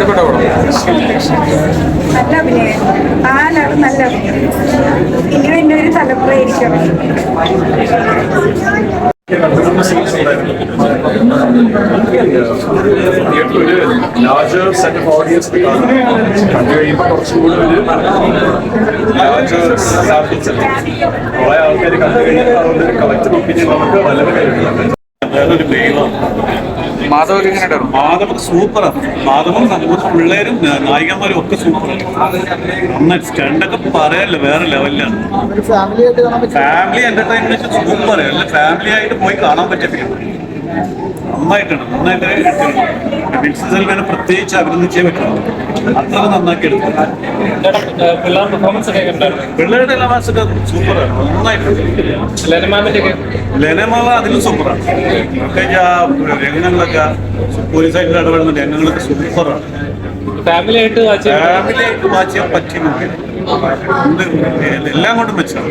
ഇഷ്ടപ്പെട്ട പടം നല്ല അഭിനയം. നാലാളും നല്ല അഭിനയം. ഇനി ഒരു തലമുറയായിരിക്കും ഒരു ലാർജർ സെറ്റ് ഓഫ് ഓഡിയൻസ് കണ്ടു കഴിയുമ്പോൾ കുറച്ചുകൂടി ഒരു ലാർജർ കുറെ ആൾക്കാർ കണ്ടു കഴിയുമ്പോൾ അതുകൊണ്ട് ഒരു കളക്റ്റീവ് ഒപ്പീനിയൻ നമുക്ക് വളരെ കഴിയുന്നുണ്ട് അതൊരു മെയിലാണ് മാധവ് എങ്ങനെ ഉണ്ടായിരുന്നു? മാധവൻ സൂപ്പറാണ് മാധവൻ നമ്മുടെ പിള്ളേരും നായികന്മാരും ഒക്കെ സൂപ്പറാണ് നന്നായി സ്റ്റണ്ടൊക്കെ പറയല്ല വേറെ ലെവലിലാണ്. ഫാമിലി എന്റർടൈൻമെന്റ് സൂപ്പർ അല്ല ഫാമിലി ആയിട്ട് പോയി കാണാൻ പറ്റിയ ഫിലിം നന്നായിട്ടാണ് നന്നായിട്ട് സെൽവനെ പ്രത്യേകിച്ച് അഭിനന്ദിച്ചേ പറ്റുള്ളൂ. അത്ര നന്നാക്കി എടുത്തു. പിള്ളേരുടെ എല്ലാ മാസൊക്കെ സൂപ്പറാണ് നന്നായിട്ടുണ്ട് ലെനമാവ് അതിലും സൂപ്പറാണ് പ്രത്യേകിച്ച് ആ രംഗങ്ങളിലൊക്കെ പോലീസായിട്ട് ഇടപെടുന്ന രംഗങ്ങളൊക്കെ സൂപ്പറാണ് വാച്ച് വാച്ച് എല്ലാം കൊണ്ടും മെച്ചമാണ്